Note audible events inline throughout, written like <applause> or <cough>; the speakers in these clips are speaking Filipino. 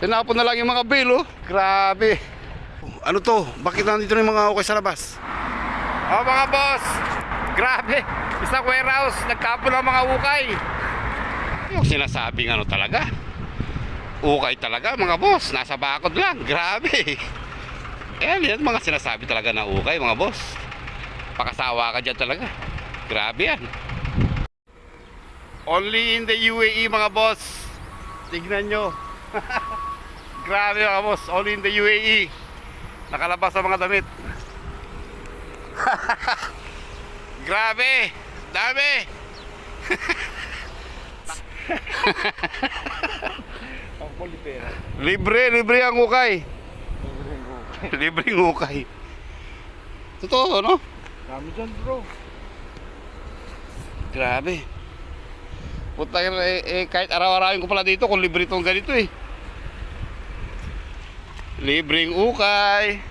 Tinapon na lang yung mga bail, oh. Grabe. Ano to? Bakit nandito na yung mga okay sa labas? Oh, mga boss. Grabe. Isang warehouse. Nagtapon ng mga ukay. Yung sinasabing ano talaga. Ukay talaga, mga boss. Nasa bakod lang. Grabe. Ayan, <laughs> yan mga sinasabi talaga na ukay, mga boss. Pakasawa ka dyan talaga. Grabe yan. Only in the UAE, mga boss. Tignan nyo. <laughs> Grabe mga boss. Only in the UAE. Nakalabas ang mga damit. <laughs> Grabe. Dami. Ang. <laughs> Libre, libre ang ukay. Libreng ukay. Totoo, no? Dami dyan bro. Grabe. Puta eh, eh, kahit araw-arawin ko pala dito kung libre itong ganito eh. Libreng ukay.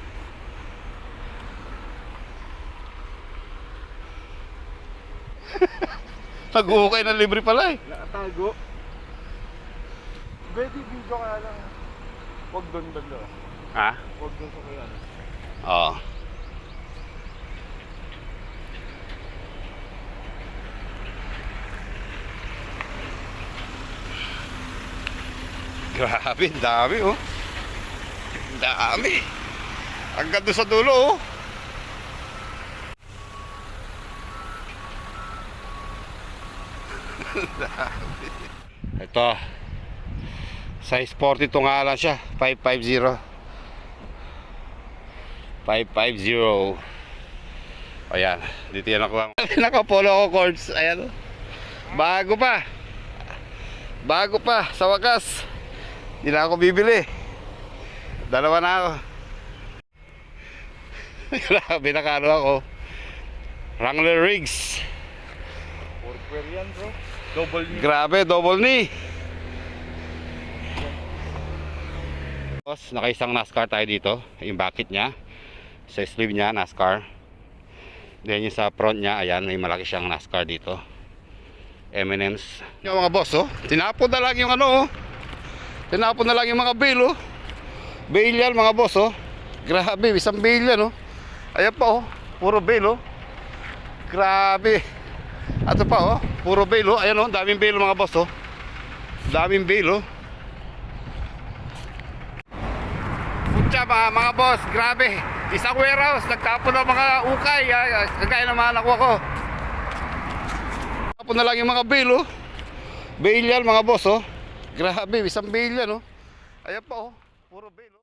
<laughs> Nag-ukay na libre pala eh. Nakatago. Pwede video kaya lang. Huwag doon banda. Ha? Huwag doon sa kaya. Oo. Grabe, ang dami oh. Dami. Hanggang doon sa dulo oh. Dami. <laughs> Ito. Size 42 nga lang siya. 550. 550 Ayan, dito yan ako <laughs> Naka-polo ako cords Ayan. Bago pa Bago pa, sa wakas Hindi na ako bibili Dalawa na ako. <laughs> Grabe nakano ako. Wrangler rigs Workwear yan bro. Double knee. Grabe, double knee. Boss, nakaisang NASCAR tayo dito. Yung bucket niya Sa sleeve niya, NASCAR. Then yung sa front niya, ayan, may malaki siyang NASCAR dito. M&M's Yung mga boss, oh Tinapon na lang yung ano, oh. Tinapon na lang yung mga bail, oh Bail yan, mga boss, oh Grabe, isang bail yan, oh Ayan pa, oh Puro bail, oh Grabe Ato pa, oh Puro bail, oh Ayan, oh Daming bail, mga boss, oh Daming bail, oh Putya mga, mga boss, grabe. Isang warehouse, nagtapon ng mga ukay. Kagaya ng mga nakuha ko. Tapon na lang yung mga bail, oh. Bail mga boss, oh. Grabe, isang bail oh. Ayan pa, oh. Puro bail, oh.